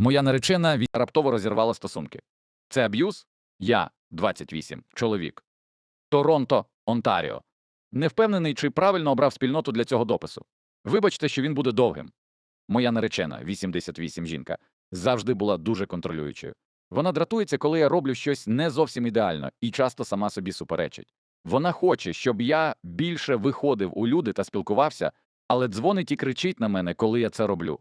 Моя наречена раптово розірвала стосунки. Це аб'юз? Я 28, чоловік. Торонто, Онтаріо. Не впевнений, чи правильно обрав спільноту для цього допису. Вибачте, що він буде довгим. Моя наречена, 88 жінка, завжди була дуже контролюючою. Вона дратується, коли я роблю щось не зовсім ідеально і часто сама собі суперечить. Вона хоче, щоб я більше виходив у люди та спілкувався, але дзвонить і кричить на мене, коли я це роблю.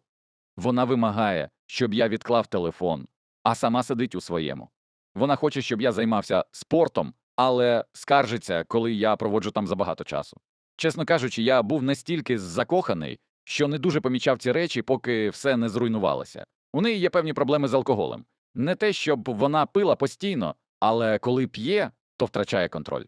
Вона вимагає, щоб я відклав телефон, а сама сидить у своєму. Вона хоче, щоб я займався спортом, але скаржиться, коли я проводжу там забагато часу. Чесно кажучи, я був настільки закоханий, що не дуже помічав ці речі, поки все не зруйнувалося. У неї є певні проблеми з алкоголем. Не те, щоб вона пила постійно, але коли п'є, то втрачає контроль.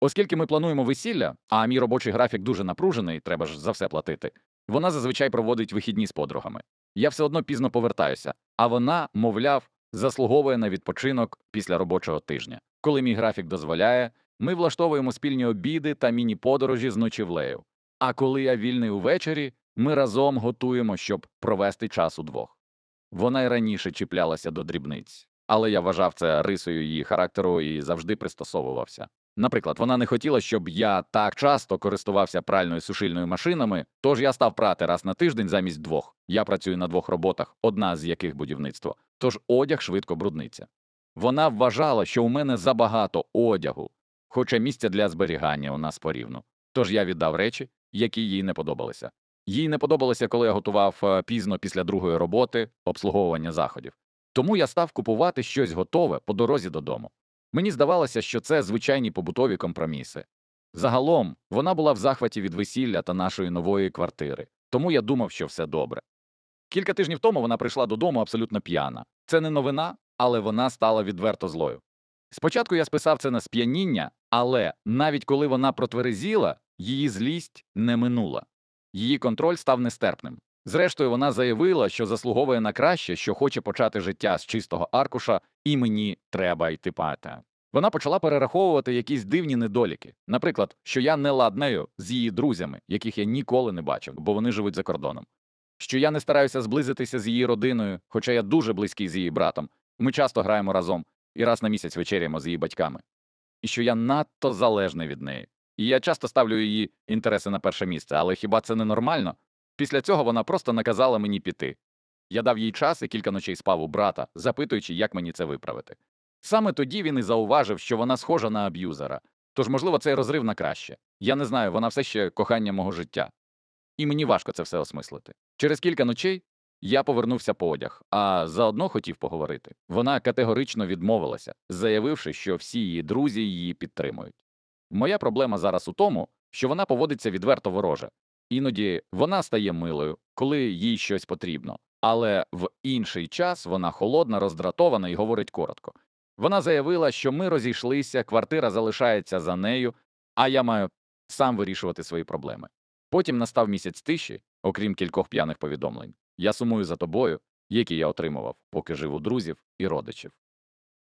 Оскільки ми плануємо весілля, а мій робочий графік дуже напружений, треба ж за все платити, вона зазвичай проводить вихідні з подругами. Я все одно пізно повертаюся, а вона, мовляв, заслуговує на відпочинок після робочого тижня. Коли мій графік дозволяє, ми влаштовуємо спільні обіди та міні-подорожі з ночівлею. А коли я вільний увечері, ми разом готуємо, щоб провести час удвох. Вона й раніше чіплялася до дрібниць, але я вважав це рисою її характеру і завжди пристосовувався. Наприклад, вона не хотіла, щоб я так часто користувався пральною сушильною машинами, тож я став прати раз на тиждень замість двох. Я працюю на двох роботах, одна з яких будівництво, тож одяг швидко брудниться. Вона вважала, що у мене забагато одягу, хоча місця для зберігання у нас порівну. Тож я віддав речі, які їй не подобалися. Їй не подобалося, коли я готував е, пізно після другої роботи обслуговування заходів. Тому я став купувати щось готове по дорозі додому. Мені здавалося, що це звичайні побутові компроміси. Загалом вона була в захваті від весілля та нашої нової квартири, тому я думав, що все добре. Кілька тижнів тому вона прийшла додому абсолютно п'яна. Це не новина, але вона стала відверто злою. Спочатку я списав це на сп'яніння, але навіть коли вона протверезіла, її злість не минула. Її контроль став нестерпним. Зрештою, вона заявила, що заслуговує на краще, що хоче почати життя з чистого аркуша, і мені треба йти пати. Вона почала перераховувати якісь дивні недоліки, наприклад, що я не ладнею з її друзями, яких я ніколи не бачив, бо вони живуть за кордоном. Що я не стараюся зблизитися з її родиною, хоча я дуже близький з її братом. Ми часто граємо разом і раз на місяць вечеряємо з її батьками. І що я надто залежний від неї. І я часто ставлю її інтереси на перше місце, але хіба це не нормально? Після цього вона просто наказала мені піти. Я дав їй час і кілька ночей спав у брата, запитуючи, як мені це виправити. Саме тоді він і зауважив, що вона схожа на аб'юзера. Тож, можливо, цей розрив на краще. Я не знаю, вона все ще кохання мого життя. І мені важко це все осмислити. Через кілька ночей я повернувся по одяг, а заодно хотів поговорити. Вона категорично відмовилася, заявивши, що всі її друзі її підтримують. Моя проблема зараз у тому, що вона поводиться відверто вороже. Іноді вона стає милою, коли їй щось потрібно, але в інший час вона холодна, роздратована і говорить коротко. Вона заявила, що ми розійшлися, квартира залишається за нею, а я маю сам вирішувати свої проблеми. Потім настав місяць тиші, окрім кількох п'яних повідомлень. Я сумую за тобою, які я отримував, поки жив у друзів і родичів.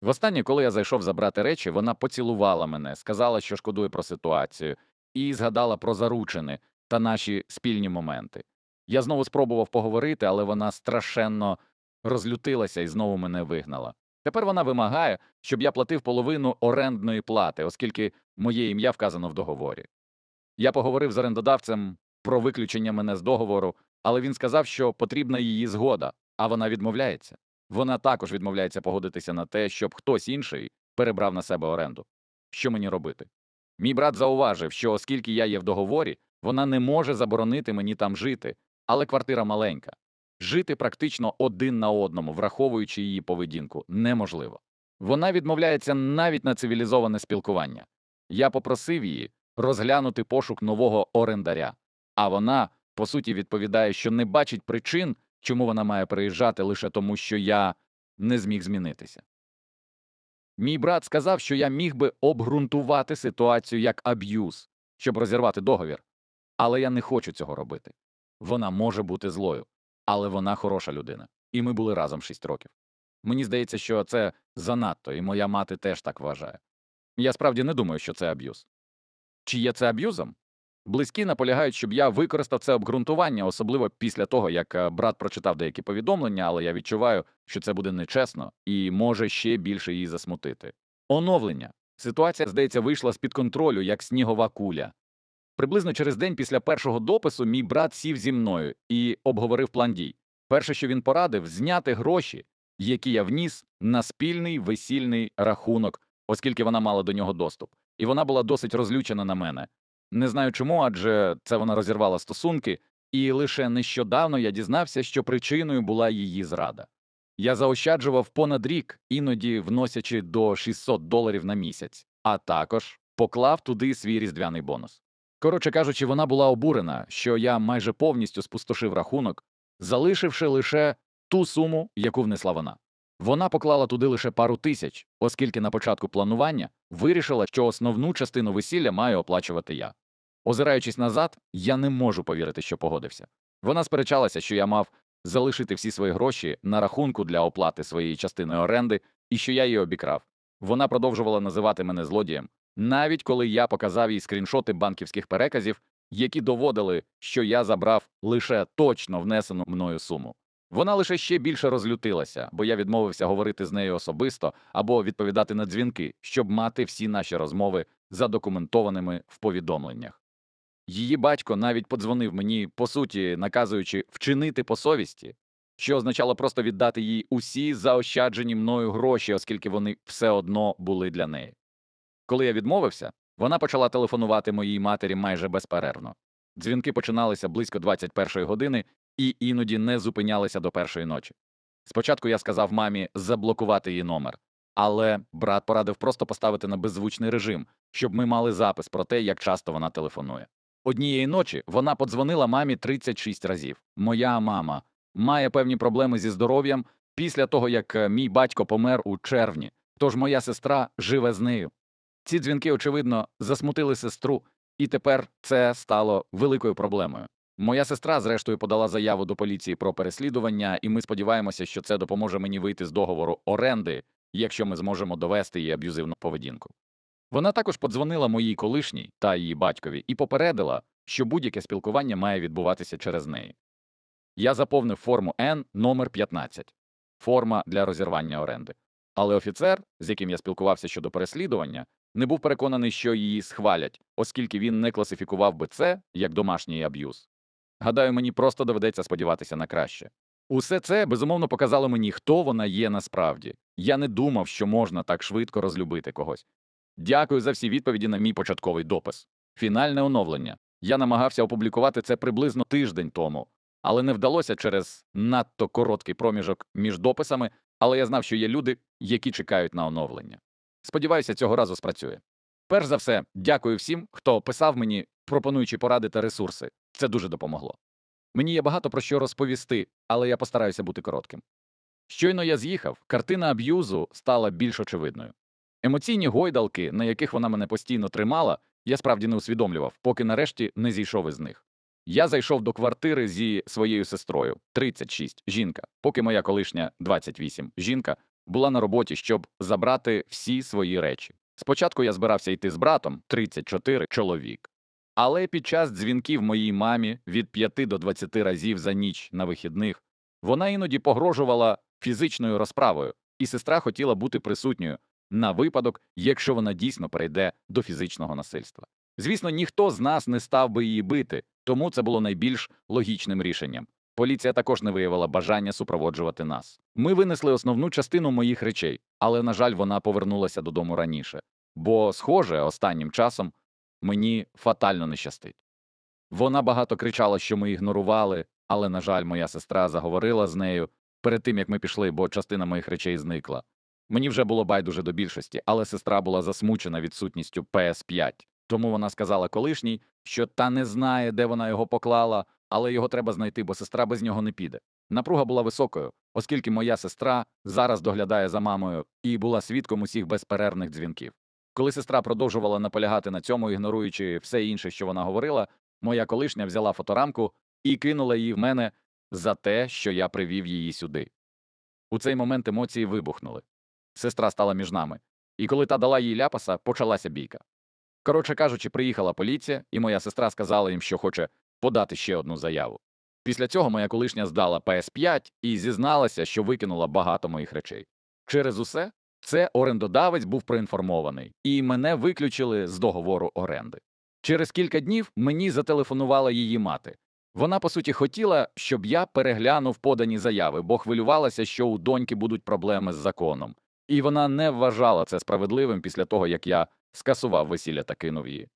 Востаннє, коли я зайшов забрати речі, вона поцілувала мене, сказала, що шкодує про ситуацію, і згадала про заручини та наші спільні моменти. Я знову спробував поговорити, але вона страшенно розлютилася і знову мене вигнала. Тепер вона вимагає, щоб я платив половину орендної плати, оскільки моє ім'я вказано в договорі. Я поговорив з орендодавцем про виключення мене з договору, але він сказав, що потрібна її згода, а вона відмовляється. Вона також відмовляється погодитися на те, щоб хтось інший перебрав на себе оренду. Що мені робити? Мій брат зауважив, що оскільки я є в договорі, вона не може заборонити мені там жити, але квартира маленька. Жити практично один на одному, враховуючи її поведінку, неможливо. Вона відмовляється навіть на цивілізоване спілкування. Я попросив її розглянути пошук нового орендаря, а вона, по суті, відповідає, що не бачить причин, чому вона має приїжджати лише тому, що я не зміг змінитися. Мій брат сказав, що я міг би обґрунтувати ситуацію як аб'юз, щоб розірвати договір, але я не хочу цього робити. Вона може бути злою, але вона хороша людина, і ми були разом шість років. Мені здається, що це занадто, і моя мати теж так вважає. Я справді не думаю, що це аб'юз. Чи є це аб'юзом? Близькі наполягають, щоб я використав це обґрунтування, особливо після того, як е, брат прочитав деякі повідомлення, але я відчуваю, що це буде нечесно і може ще більше її засмутити. Оновлення. Ситуація, здається, вийшла з-під контролю, як снігова куля. Приблизно через день після першого допису мій брат сів зі мною і обговорив план дій. Перше, що він порадив, зняти гроші, які я вніс на спільний весільний рахунок, оскільки вона мала до нього доступ. І вона була досить розлючена на мене. Не знаю чому, адже це вона розірвала стосунки, і лише нещодавно я дізнався, що причиною була її зрада. Я заощаджував понад рік, іноді вносячи до 600 доларів на місяць, а також поклав туди свій різдвяний бонус. Коротше кажучи, вона була обурена, що я майже повністю спустошив рахунок, залишивши лише ту суму, яку внесла вона. Вона поклала туди лише пару тисяч, оскільки на початку планування вирішила, що основну частину весілля маю оплачувати я. Озираючись назад, я не можу повірити, що погодився. Вона сперечалася, що я мав залишити всі свої гроші на рахунку для оплати своєї частини оренди і що я її обікрав. Вона продовжувала називати мене злодієм, навіть коли я показав їй скріншоти банківських переказів, які доводили, що я забрав лише точно внесену мною суму. Вона лише ще більше розлютилася, бо я відмовився говорити з нею особисто або відповідати на дзвінки, щоб мати всі наші розмови задокументованими в повідомленнях. Її батько навіть подзвонив мені, по суті, наказуючи вчинити по совісті, що означало просто віддати їй усі заощаджені мною гроші, оскільки вони все одно були для неї. Коли я відмовився, вона почала телефонувати моїй матері майже безперервно. Дзвінки починалися близько 21-ї години і іноді не зупинялися до першої ночі. Спочатку я сказав мамі заблокувати її номер, але брат порадив просто поставити на беззвучний режим, щоб ми мали запис про те, як часто вона телефонує. Однієї ночі вона подзвонила мамі 36 разів. Моя мама має певні проблеми зі здоров'ям після того, як е, мій батько помер у червні, тож моя сестра живе з нею. Ці дзвінки, очевидно, засмутили сестру, і тепер це стало великою проблемою. Моя сестра, зрештою, подала заяву до поліції про переслідування, і ми сподіваємося, що це допоможе мені вийти з договору оренди, якщо ми зможемо довести її аб'юзивну поведінку. Вона також подзвонила моїй колишній та її батькові і попередила, що будь-яке спілкування має відбуватися через неї. Я заповнив форму N номер 15 форма для розірвання оренди. Але офіцер, з яким я спілкувався щодо переслідування, не був переконаний, що її схвалять, оскільки він не класифікував би це як домашній аб'юз. Гадаю, мені просто доведеться сподіватися на краще. Усе це безумовно показало мені, хто вона є насправді. Я не думав, що можна так швидко розлюбити когось. Дякую за всі відповіді на мій початковий допис. Фінальне оновлення. Я намагався опублікувати це приблизно тиждень тому, але не вдалося через надто короткий проміжок між дописами, але я знав, що є люди, які чекають на оновлення. Сподіваюся, цього разу спрацює. Перш за все, дякую всім, хто писав мені, пропонуючи поради та ресурси. Це дуже допомогло. Мені є багато про що розповісти, але я постараюся бути коротким. Щойно я з'їхав, картина аб'юзу стала більш очевидною. Емоційні гойдалки, на яких вона мене постійно тримала, я справді не усвідомлював, поки нарешті не зійшов із них. Я зайшов до квартири зі своєю сестрою 36, жінка, поки моя колишня 28, жінка, була на роботі, щоб забрати всі свої речі. Спочатку я збирався йти з братом 34 чоловік. Але під час дзвінків моїй мамі від 5 до 20 разів за ніч на вихідних вона іноді погрожувала фізичною розправою, і сестра хотіла бути присутньою на випадок, якщо вона дійсно перейде до фізичного насильства. Звісно, ніхто з нас не став би її бити, тому це було найбільш логічним рішенням. Поліція також не виявила бажання супроводжувати нас. Ми винесли основну частину моїх речей, але, на жаль, вона повернулася додому раніше, бо, схоже, останнім часом мені фатально не щастить. Вона багато кричала, що ми ігнорували, але, на жаль, моя сестра заговорила з нею перед тим, як ми пішли, бо частина моїх речей зникла. Мені вже було байдуже до більшості, але сестра була засмучена відсутністю PS5. Тому вона сказала колишній, що та не знає, де вона його поклала, але його треба знайти, бо сестра без нього не піде. Напруга була високою, оскільки моя сестра зараз доглядає за мамою і була свідком усіх безперервних дзвінків. Коли сестра продовжувала наполягати на цьому, ігноруючи все інше, що вона говорила, моя колишня взяла фоторамку і кинула її в мене за те, що я привів її сюди. У цей момент емоції вибухнули. Сестра стала між нами, і коли та дала їй ляпаса, почалася бійка. Коротше кажучи, приїхала поліція, і моя сестра сказала їм, що хоче подати ще одну заяву. Після цього моя колишня здала PS5 і зізналася, що викинула багато моїх речей. Через усе це орендодавець був проінформований, і мене виключили з договору оренди. Через кілька днів мені зателефонувала її мати. Вона, по суті, хотіла, щоб я переглянув подані заяви, бо хвилювалася, що у доньки будуть проблеми з законом. І вона не вважала це справедливим після того, як я скасував весілля та кинув її.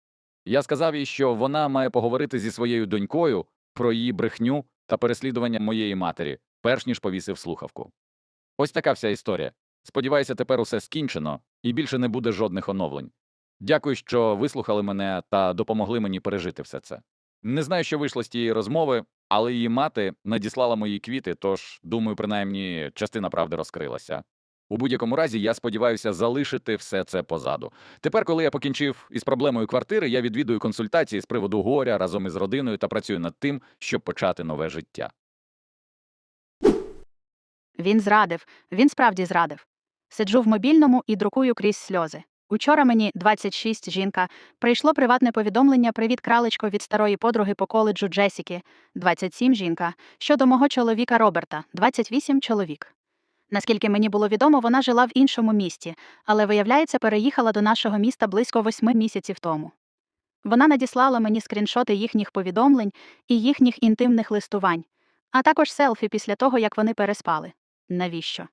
Я сказав їй, що вона має поговорити зі своєю донькою про її брехню та переслідування моєї матері, перш ніж повісив слухавку. Ось така вся історія. Сподіваюся, тепер усе скінчено і більше не буде жодних оновлень. Дякую, що вислухали мене та допомогли мені пережити все це. Не знаю, що вийшло з тієї розмови, але її мати надіслала мої квіти, тож, думаю, принаймні частина правди розкрилася. У будь-якому разі, я сподіваюся залишити все це позаду. Тепер, коли я покінчив із проблемою квартири, я відвідую консультації з приводу горя разом із родиною та працюю над тим, щоб почати нове життя. Він зрадив, він справді зрадив. Сиджу в мобільному і друкую крізь сльози. Учора мені 26 жінка. Прийшло приватне повідомлення Привіт, кралечко від старої подруги по коледжу Джесіки, 27 жінка. Щодо мого чоловіка Роберта, 28 чоловік. Наскільки мені було відомо, вона жила в іншому місті, але, виявляється, переїхала до нашого міста близько восьми місяців тому. Вона надіслала мені скріншоти їхніх повідомлень і їхніх інтимних листувань, а також селфі після того, як вони переспали. Навіщо?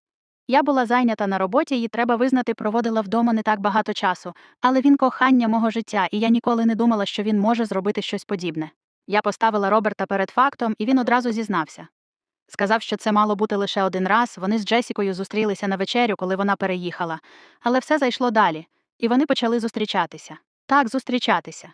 Я була зайнята на роботі і треба визнати, проводила вдома не так багато часу, але він кохання мого життя, і я ніколи не думала, що він може зробити щось подібне. Я поставила Роберта перед фактом, і він одразу зізнався. Сказав, що це мало бути лише один раз. Вони з Джесікою зустрілися на вечерю, коли вона переїхала. Але все зайшло далі, і вони почали зустрічатися. Так, зустрічатися.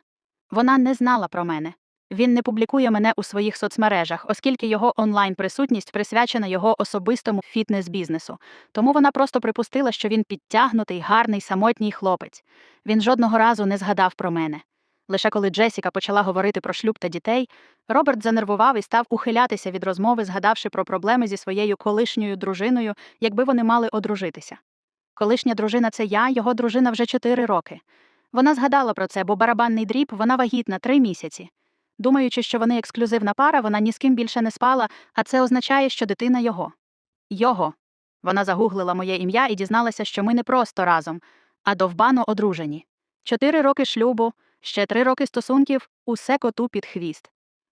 Вона не знала про мене. Він не публікує мене у своїх соцмережах, оскільки його онлайн-присутність присвячена його особистому фітнес-бізнесу. Тому вона просто припустила, що він підтягнутий, гарний, самотній хлопець. Він жодного разу не згадав про мене. Лише коли Джесіка почала говорити про шлюб та дітей, Роберт занервував і став ухилятися від розмови, згадавши про проблеми зі своєю колишньою дружиною, якби вони мали одружитися. Колишня дружина це я, його дружина вже чотири роки. Вона згадала про це, бо барабанний дріб вона вагітна три місяці. Думаючи, що вони ексклюзивна пара, вона ні з ким більше не спала, а це означає, що дитина його. Його. Вона загуглила моє ім'я і дізналася, що ми не просто разом, а довбано одружені. Чотири роки шлюбу, ще три роки стосунків, усе коту під хвіст.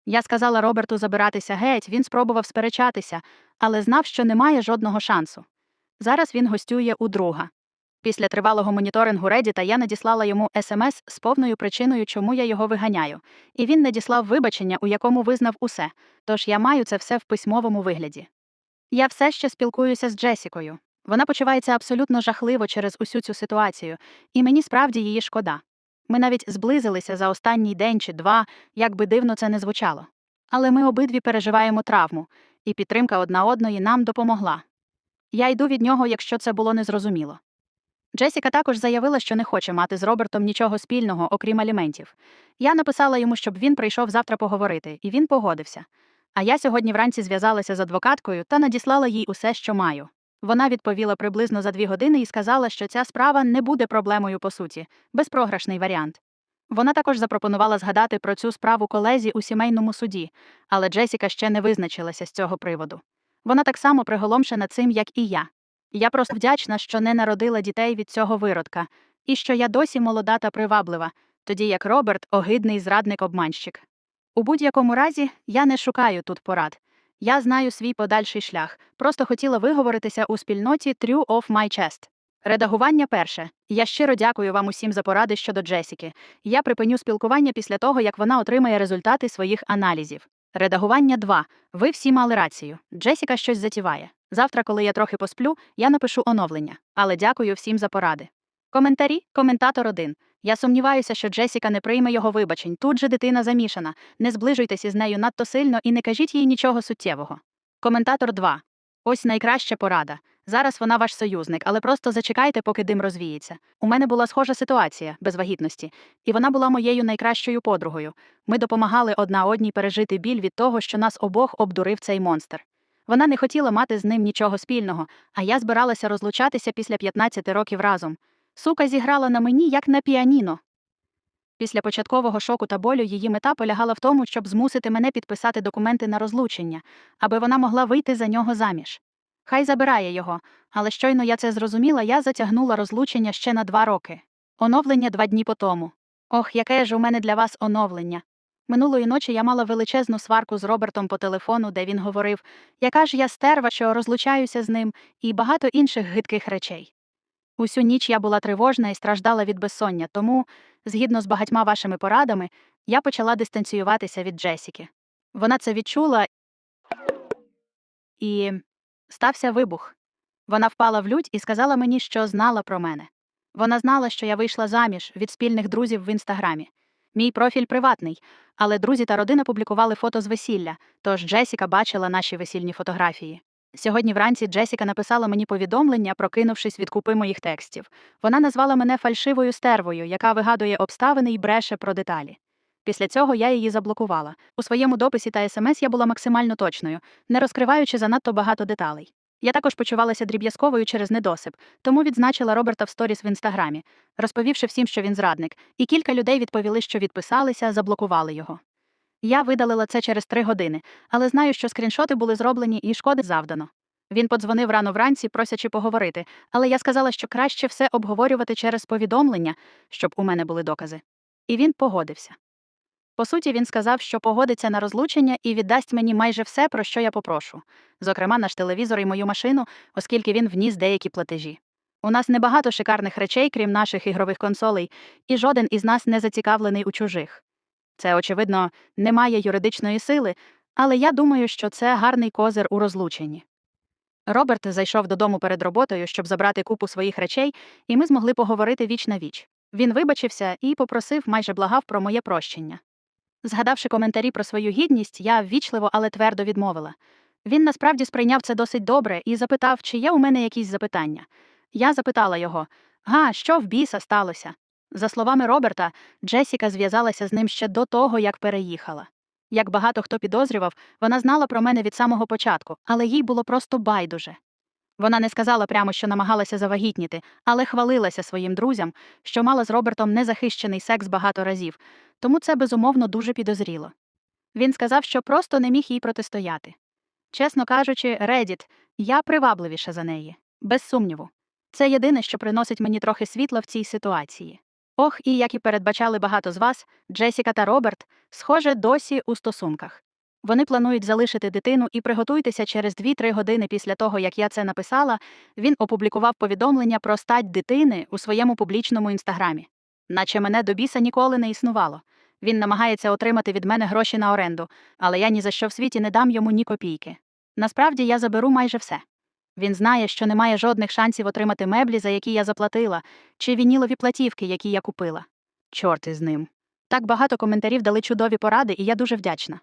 Я сказала Роберту забиратися геть, він спробував сперечатися, але знав, що немає жодного шансу. Зараз він гостює у друга. Після тривалого моніторингу Редіта я надіслала йому смс з повною причиною, чому я його виганяю, і він надіслав вибачення, у якому визнав усе, тож я маю це все в письмовому вигляді. Я все ще спілкуюся з Джесікою. Вона почувається абсолютно жахливо через усю цю ситуацію, і мені справді її шкода. Ми навіть зблизилися за останній день чи два, як би дивно це не звучало. Але ми обидві переживаємо травму, і підтримка одна одної нам допомогла. Я йду від нього, якщо це було незрозуміло. Джесіка також заявила, що не хоче мати з Робертом нічого спільного, окрім аліментів. Я написала йому, щоб він прийшов завтра поговорити, і він погодився. А я сьогодні вранці зв'язалася з адвокаткою та надіслала їй усе, що маю. Вона відповіла приблизно за дві години і сказала, що ця справа не буде проблемою по суті, безпрограшний варіант. Вона також запропонувала згадати про цю справу колезі у сімейному суді, але Джесіка ще не визначилася з цього приводу. Вона так само приголомшена цим, як і я. Я просто вдячна, що не народила дітей від цього виродка, і що я досі молода та приваблива, тоді як Роберт огидний зрадник-обманщик. У будь-якому разі я не шукаю тут порад. Я знаю свій подальший шлях, просто хотіла виговоритися у спільноті True of My Chest. Редагування перше. Я щиро дякую вам усім за поради щодо Джесіки. Я припиню спілкування після того, як вона отримає результати своїх аналізів. Редагування 2. Ви всі мали рацію. Джесіка щось затіває. Завтра, коли я трохи посплю, я напишу оновлення. Але дякую всім за поради. Коментарі, коментатор 1. Я сумніваюся, що Джесіка не прийме його вибачень. Тут же дитина замішана. Не зближуйтесь із нею надто сильно і не кажіть їй нічого суттєвого. Коментатор 2. Ось найкраща порада. Зараз вона ваш союзник, але просто зачекайте, поки дим розвіється. У мене була схожа ситуація без вагітності, і вона була моєю найкращою подругою. Ми допомагали одна одній пережити біль від того, що нас обох обдурив цей монстр. Вона не хотіла мати з ним нічого спільного, а я збиралася розлучатися після 15 років разом. Сука зіграла на мені, як на піаніно. Після початкового шоку та болю її мета полягала в тому, щоб змусити мене підписати документи на розлучення, аби вона могла вийти за нього заміж. Хай забирає його, але щойно я це зрозуміла, я затягнула розлучення ще на два роки. Оновлення два дні по тому. Ох, яке ж у мене для вас оновлення. Минулої ночі я мала величезну сварку з Робертом по телефону, де він говорив, яка ж я стерва, що розлучаюся з ним, і багато інших гидких речей. Усю ніч я була тривожна і страждала від безсоння, тому, згідно з багатьма вашими порадами, я почала дистанціюватися від Джесіки. Вона це відчула і стався вибух. Вона впала в лють і сказала мені, що знала про мене. Вона знала, що я вийшла заміж від спільних друзів в інстаграмі. Мій профіль приватний, але друзі та родина публікували фото з весілля, тож Джесіка бачила наші весільні фотографії. Сьогодні вранці Джесіка написала мені повідомлення, прокинувшись від купи моїх текстів. Вона назвала мене фальшивою стервою, яка вигадує обставини і бреше про деталі. Після цього я її заблокувала. У своєму дописі та смс я була максимально точною, не розкриваючи занадто багато деталей. Я також почувалася дріб'язковою через недосип, тому відзначила Роберта в сторіс в інстаграмі, розповівши всім, що він зрадник, і кілька людей відповіли, що відписалися, заблокували його. Я видалила це через три години, але знаю, що скріншоти були зроблені і шкоди завдано. Він подзвонив рано вранці, просячи поговорити, але я сказала, що краще все обговорювати через повідомлення, щоб у мене були докази. І він погодився. По суті, він сказав, що погодиться на розлучення і віддасть мені майже все, про що я попрошу, зокрема наш телевізор і мою машину, оскільки він вніс деякі платежі. У нас небагато шикарних речей, крім наших ігрових консолей, і жоден із нас не зацікавлений у чужих. Це, очевидно, не має юридичної сили, але я думаю, що це гарний козир у розлученні. Роберт зайшов додому перед роботою, щоб забрати купу своїх речей, і ми змогли поговорити віч на віч. Він вибачився і попросив, майже благав про моє прощення. Згадавши коментарі про свою гідність, я ввічливо, але твердо відмовила. Він насправді сприйняв це досить добре і запитав, чи є у мене якісь запитання. Я запитала його: Га, що в біса сталося? За словами Роберта, Джесіка зв'язалася з ним ще до того, як переїхала. Як багато хто підозрював, вона знала про мене від самого початку, але їй було просто байдуже. Вона не сказала прямо, що намагалася завагітніти, але хвалилася своїм друзям, що мала з Робертом незахищений секс багато разів, тому це безумовно дуже підозріло. Він сказав, що просто не міг їй протистояти. Чесно кажучи, Редіт, я привабливіша за неї, без сумніву. Це єдине, що приносить мені трохи світла в цій ситуації. Ох, і як і передбачали багато з вас, Джесіка та Роберт, схоже, досі у стосунках. Вони планують залишити дитину і приготуйтеся через 2-3 години після того, як я це написала, він опублікував повідомлення про стать дитини у своєму публічному інстаграмі. Наче мене до біса ніколи не існувало. Він намагається отримати від мене гроші на оренду, але я ні за що в світі не дам йому ні копійки. Насправді я заберу майже все. Він знає, що немає жодних шансів отримати меблі, за які я заплатила, чи вінілові платівки, які я купила. Чорт із ним. Так багато коментарів дали чудові поради, і я дуже вдячна.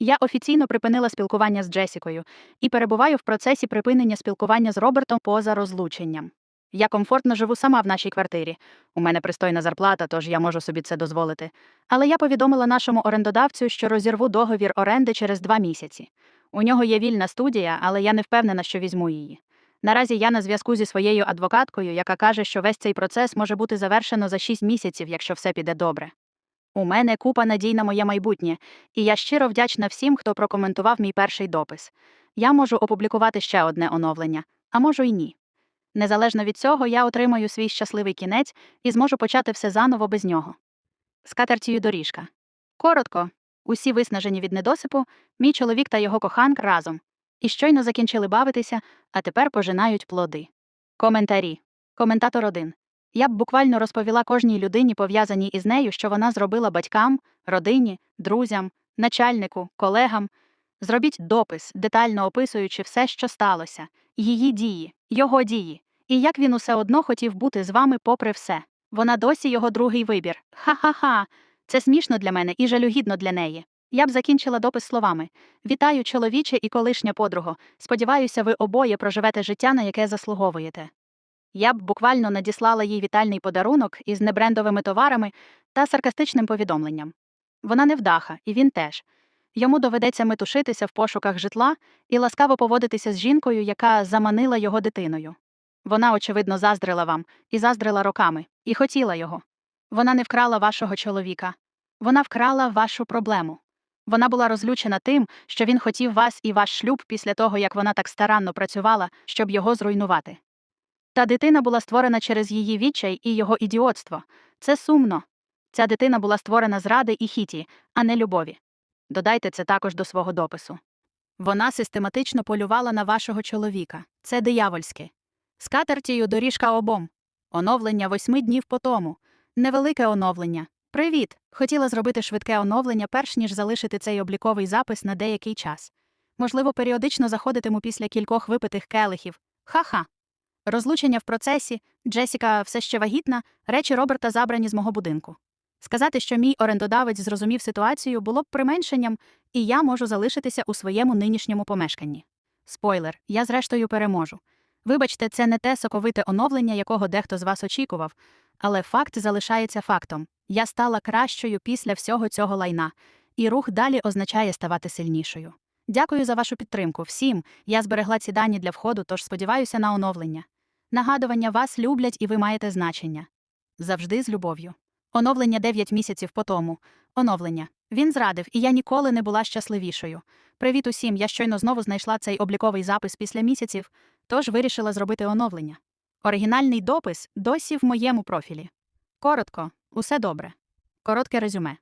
Я офіційно припинила спілкування з Джесікою і перебуваю в процесі припинення спілкування з Робертом поза розлученням. Я комфортно живу сама в нашій квартирі. У мене пристойна зарплата, тож я можу собі це дозволити. Але я повідомила нашому орендодавцю, що розірву договір оренди через два місяці. У нього є вільна студія, але я не впевнена, що візьму її. Наразі я на зв'язку зі своєю адвокаткою, яка каже, що весь цей процес може бути завершено за 6 місяців, якщо все піде добре. У мене купа надій на моє майбутнє, і я щиро вдячна всім, хто прокоментував мій перший допис. Я можу опублікувати ще одне оновлення, а можу й ні. Незалежно від цього, я отримаю свій щасливий кінець і зможу почати все заново без нього. Скатертію доріжка. Коротко, усі виснажені від недосипу, мій чоловік та його коханка разом. І щойно закінчили бавитися, а тепер пожинають плоди. Коментарі. Коментатор 1. Я б буквально розповіла кожній людині, пов'язаній із нею, що вона зробила батькам, родині, друзям, начальнику, колегам. Зробіть допис, детально описуючи все, що сталося, її дії, його дії, і як він усе одно хотів бути з вами попри все. Вона досі його другий вибір. Ха-ха-ха. Це смішно для мене і жалюгідно для неї. Я б закінчила допис словами: Вітаю, чоловіче і колишня подруго. Сподіваюся, ви обоє проживете життя, на яке заслуговуєте. Я б буквально надіслала їй вітальний подарунок із небрендовими товарами та саркастичним повідомленням. Вона невдаха, і він теж. Йому доведеться метушитися в пошуках житла і ласкаво поводитися з жінкою, яка заманила його дитиною. Вона, очевидно, заздрила вам і заздрила роками, і хотіла його. Вона не вкрала вашого чоловіка. Вона вкрала вашу проблему. Вона була розлючена тим, що він хотів вас і ваш шлюб після того, як вона так старанно працювала, щоб його зруйнувати. Та дитина була створена через її відчай і його ідіотство. Це сумно. Ця дитина була створена з ради і хіті, а не любові. Додайте це також до свого допису. Вона систематично полювала на вашого чоловіка. Це диявольське. Скатертію доріжка обом. Оновлення восьми днів по тому. Невелике оновлення. Привіт! Хотіла зробити швидке оновлення, перш ніж залишити цей обліковий запис на деякий час. Можливо, періодично заходитиму після кількох випитих келихів. Ха-ха. Розлучення в процесі, Джесіка все ще вагітна, речі Роберта забрані з мого будинку. Сказати, що мій орендодавець зрозумів ситуацію, було б применшенням, і я можу залишитися у своєму нинішньому помешканні. Спойлер, я зрештою переможу. Вибачте, це не те соковите оновлення, якого дехто з вас очікував, але факт залишається фактом. Я стала кращою після всього цього лайна, і рух далі означає ставати сильнішою. Дякую за вашу підтримку. Всім я зберегла ці дані для входу, тож сподіваюся на оновлення. Нагадування вас люблять і ви маєте значення. Завжди з любов'ю. Оновлення 9 місяців по тому. Оновлення. Він зрадив, і я ніколи не була щасливішою. Привіт усім, я щойно знову знайшла цей обліковий запис після місяців, тож вирішила зробити оновлення. Оригінальний допис досі в моєму профілі. Коротко, усе добре. Коротке резюме.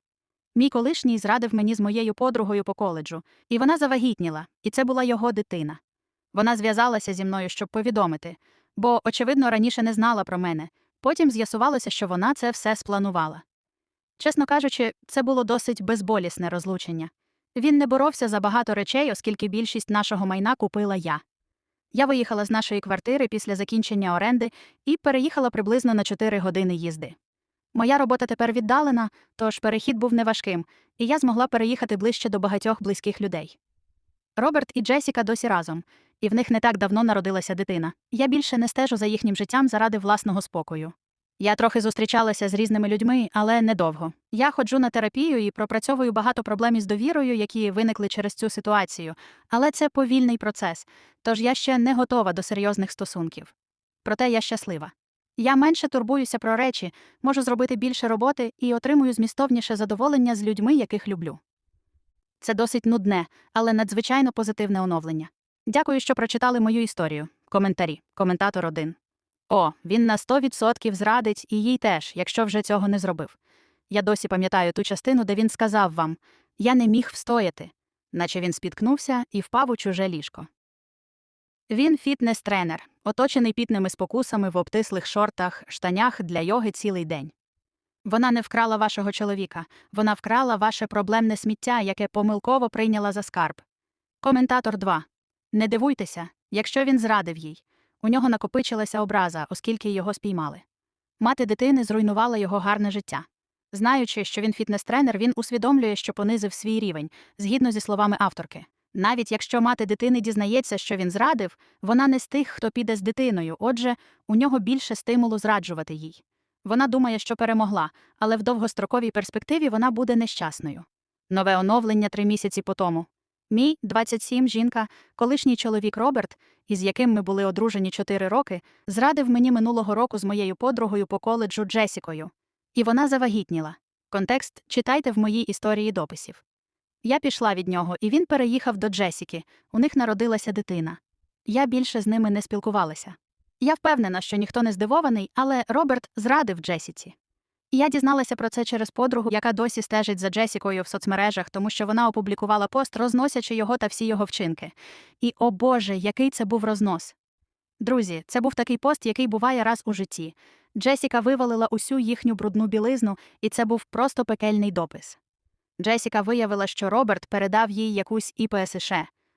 Мій колишній зрадив мені з моєю подругою по коледжу, і вона завагітніла, і це була його дитина. Вона зв'язалася зі мною, щоб повідомити, бо, очевидно, раніше не знала про мене. Потім з'ясувалося, що вона це все спланувала. Чесно кажучи, це було досить безболісне розлучення. Він не боровся за багато речей, оскільки більшість нашого майна купила я. Я виїхала з нашої квартири після закінчення оренди і переїхала приблизно на 4 години їзди. Моя робота тепер віддалена, тож перехід був неважким, і я змогла переїхати ближче до багатьох близьких людей. Роберт і Джесіка досі разом, і в них не так давно народилася дитина. Я більше не стежу за їхнім життям заради власного спокою. Я трохи зустрічалася з різними людьми, але недовго. Я ходжу на терапію і пропрацьовую багато проблем із довірою, які виникли через цю ситуацію, але це повільний процес, тож я ще не готова до серйозних стосунків. Проте я щаслива. Я менше турбуюся про речі, можу зробити більше роботи і отримую змістовніше задоволення з людьми, яких люблю. Це досить нудне, але надзвичайно позитивне оновлення. Дякую, що прочитали мою історію. Коментарі. Коментатор 1. О, він на 100% зрадить і їй теж, якщо вже цього не зробив. Я досі пам'ятаю ту частину, де він сказав вам Я не міг встояти, наче він спіткнувся і впав у чуже ліжко. Він фітнес-тренер, оточений пітними спокусами в обтислих шортах, штанях для йоги цілий день. Вона не вкрала вашого чоловіка, вона вкрала ваше проблемне сміття, яке помилково прийняла за скарб. Коментатор 2. Не дивуйтеся, якщо він зрадив їй. У нього накопичилася образа, оскільки його спіймали. Мати дитини зруйнувала його гарне життя. Знаючи, що він фітнес-тренер, він усвідомлює, що понизив свій рівень, згідно зі словами авторки. Навіть якщо мати дитини дізнається, що він зрадив, вона не з тих, хто піде з дитиною, отже, у нього більше стимулу зраджувати їй. Вона думає, що перемогла, але в довгостроковій перспективі вона буде нещасною. Нове оновлення три місяці по тому. Мій 27 жінка, колишній чоловік Роберт, із яким ми були одружені 4 роки, зрадив мені минулого року з моєю подругою по коледжу Джесікою. І вона завагітніла. Контекст читайте в моїй історії дописів. Я пішла від нього, і він переїхав до Джесіки. У них народилася дитина. Я більше з ними не спілкувалася. Я впевнена, що ніхто не здивований, але Роберт зрадив Джесіці. Я дізналася про це через подругу, яка досі стежить за Джесікою в соцмережах, тому що вона опублікувала пост, розносячи його та всі його вчинки. І, о Боже, який це був рознос. Друзі, це був такий пост, який буває раз у житті. Джесіка вивалила усю їхню брудну білизну, і це був просто пекельний допис. Джесіка виявила, що Роберт передав їй якусь ІПСШ.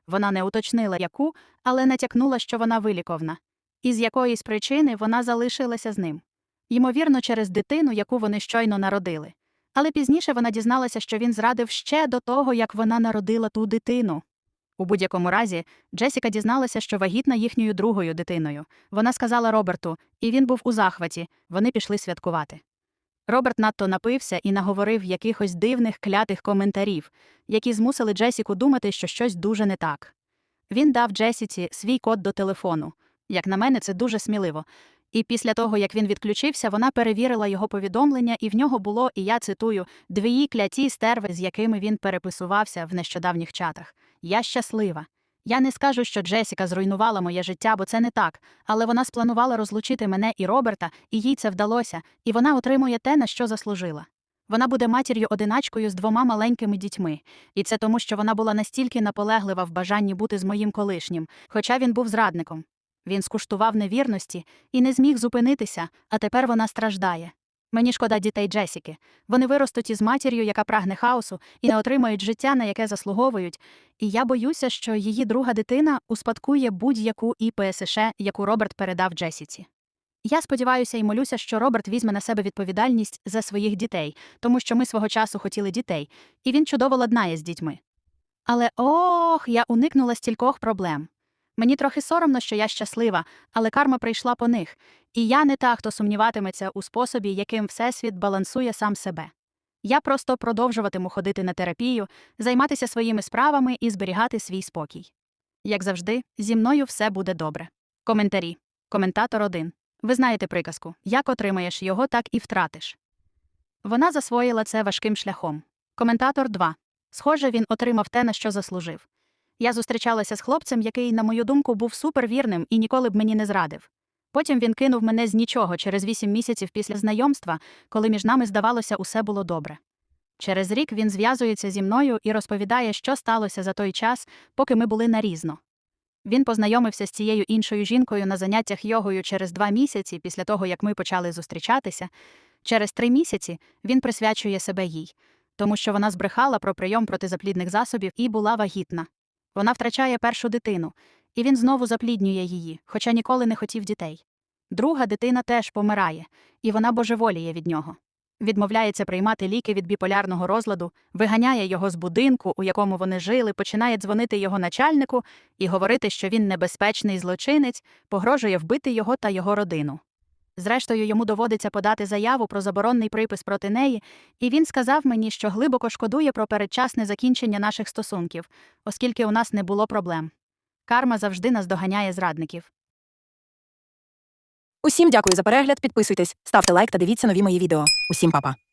Вона не уточнила, яку, але натякнула, що вона виліковна. І з якоїсь причини вона залишилася з ним. Ймовірно, через дитину, яку вони щойно народили. Але пізніше вона дізналася, що він зрадив ще до того, як вона народила ту дитину. У будь-якому разі, Джесіка дізналася, що вагітна їхньою другою дитиною. Вона сказала Роберту, і він був у захваті, вони пішли святкувати. Роберт надто напився і наговорив якихось дивних клятих коментарів, які змусили Джесіку думати, що щось дуже не так. Він дав Джесіці свій код до телефону. Як на мене, це дуже сміливо. І після того, як він відключився, вона перевірила його повідомлення, і в нього було, і я цитую, дві кляті стерви, з якими він переписувався в нещодавніх чатах. Я щаслива. Я не скажу, що Джесіка зруйнувала моє життя, бо це не так, але вона спланувала розлучити мене і Роберта, і їй це вдалося, і вона отримує те, на що заслужила. Вона буде матір'ю одиначкою з двома маленькими дітьми, і це тому, що вона була настільки наполеглива в бажанні бути з моїм колишнім, хоча він був зрадником. Він скуштував невірності і не зміг зупинитися, а тепер вона страждає. Мені шкода дітей Джесіки. Вони виростуть із матір'ю, яка прагне хаосу, і не отримають життя, на яке заслуговують. І я боюся, що її друга дитина успадкує будь-яку ІПСШ, яку Роберт передав Джесіці. Я сподіваюся і молюся, що Роберт візьме на себе відповідальність за своїх дітей, тому що ми свого часу хотіли дітей, і він чудово ладнає з дітьми. Але ох, я уникнула стількох проблем. Мені трохи соромно, що я щаслива, але карма прийшла по них, і я не та, хто сумніватиметься у способі, яким Всесвіт балансує сам себе. Я просто продовжуватиму ходити на терапію, займатися своїми справами і зберігати свій спокій. Як завжди, зі мною все буде добре. Коментарі. Коментатор 1. Ви знаєте приказку як отримаєш його, так і втратиш. Вона засвоїла це важким шляхом. Коментатор 2. Схоже, він отримав те, на що заслужив. Я зустрічалася з хлопцем, який, на мою думку, був супервірним і ніколи б мені не зрадив. Потім він кинув мене з нічого через вісім місяців після знайомства, коли між нами, здавалося, усе було добре. Через рік він зв'язується зі мною і розповідає, що сталося за той час, поки ми були нарізно. Він познайомився з цією іншою жінкою на заняттях йогою через два місяці після того, як ми почали зустрічатися. Через три місяці він присвячує себе їй, тому що вона збрехала про прийом протизаплідних засобів і була вагітна. Вона втрачає першу дитину, і він знову запліднює її, хоча ніколи не хотів дітей. Друга дитина теж помирає, і вона божеволіє від нього. Відмовляється приймати ліки від біполярного розладу, виганяє його з будинку, у якому вони жили, починає дзвонити його начальнику і говорити, що він небезпечний злочинець, погрожує вбити його та його родину. Зрештою, йому доводиться подати заяву про заборонний припис проти неї, і він сказав мені, що глибоко шкодує про передчасне закінчення наших стосунків, оскільки у нас не було проблем. Карма завжди наздоганяє зрадників. Усім дякую за перегляд. Підписуйтесь, ставте лайк та дивіться нові мої відео. Усім па-па.